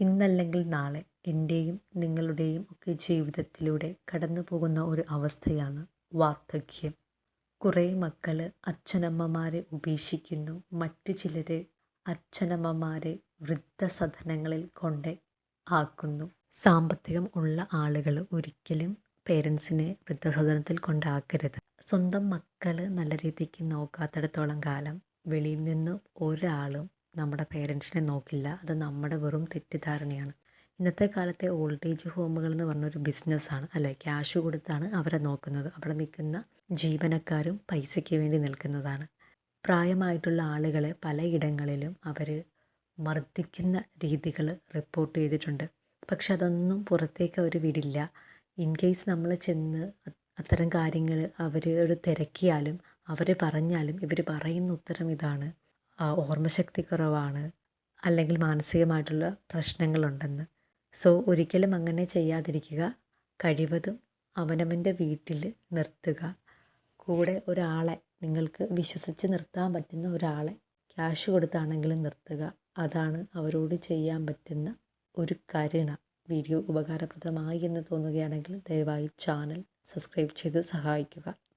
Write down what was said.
ഇന്നല്ലെങ്കിൽ നാളെ എന്റെയും നിങ്ങളുടെയും ഒക്കെ ജീവിതത്തിലൂടെ കടന്നു പോകുന്ന ഒരു അവസ്ഥയാണ് വാർദ്ധക്യം. കുറേ മക്കൾ അച്ഛനമ്മമാരെ ഉപേക്ഷിക്കുന്നു. മറ്റു ചിലർ അച്ഛനമ്മമാരെ വൃദ്ധസദനങ്ങളിൽ കൊണ്ട് ആക്കുന്നു. സാമ്പത്തികം ഉള്ള ആളുകൾ ഒരിക്കലും പേരൻസിനെ വൃദ്ധസദനത്തിൽ കൊണ്ടാക്കരുത്. സ്വന്തം മക്കൾ നല്ല രീതിക്ക് നോക്കാത്തിടത്തോളം കാലം വെളിയിൽ നിന്ന് ഒരാളും നമ്മുടെ പേരൻസിനെ നോക്കില്ല. അത് നമ്മുടെ വെറും തെറ്റിദ്ധാരണയാണ്. ഇന്നത്തെ കാലത്തെ ഓൾഡ് ഏജ് ഹോമുകൾ എന്ന് പറഞ്ഞൊരു ബിസിനസ്സാണ് അല്ലെ ക്യാഷ് കൊടുത്താണ് അവരെ നോക്കുന്നത്. അവിടെ നിൽക്കുന്ന ജീവനക്കാരും പൈസയ്ക്ക് വേണ്ടി നിൽക്കുന്നതാണ്. പ്രായമായിട്ടുള്ള ആളുകളെ പലയിടങ്ങളിലും അവർ മർദ്ദിക്കുന്ന രീതികൾ റിപ്പോർട്ട് ചെയ്തിട്ടുണ്ട്. പക്ഷെ അതൊന്നും പുറത്തേക്ക് അവർ വിടില്ല. ഇൻ കേസ് നമ്മൾ ചെന്ന് അത്തരം കാര്യങ്ങൾ ഒരു തിരക്കിയാലും അവർ പറഞ്ഞാലും ഇവർ പറയുന്ന ഉത്തരം ഇതാണ്. ഓർമ്മശക്തി കുറവാണ് അല്ലെങ്കിൽ മാനസികമായിട്ടുള്ള പ്രശ്നങ്ങളുണ്ടെന്ന്. സോ ഒരിക്കലും അങ്ങനെ ചെയ്യാതിരിക്കുക. കഴിവതും അവനവന്റെ വീട്ടിൽ നിർത്തുക. കൂടെ ഒരാളെ നിങ്ങൾക്ക് വിശ്വസിച്ച് നിർത്താൻ പറ്റുന്ന ഒരാളെ ക്യാഷ് കൊടുത്താണെങ്കിലും നിർത്തുക. അതാണ് അവരോട് ചെയ്യാൻ പറ്റുന്ന ഒരു കരുണ. വീഡിയോ ഉപകാരപ്രദമായി എന്ന് തോന്നുകയാണെങ്കിൽ ദയവായി ചാനൽ സബ്സ്ക്രൈബ് ചെയ്ത് സഹായിക്കുക.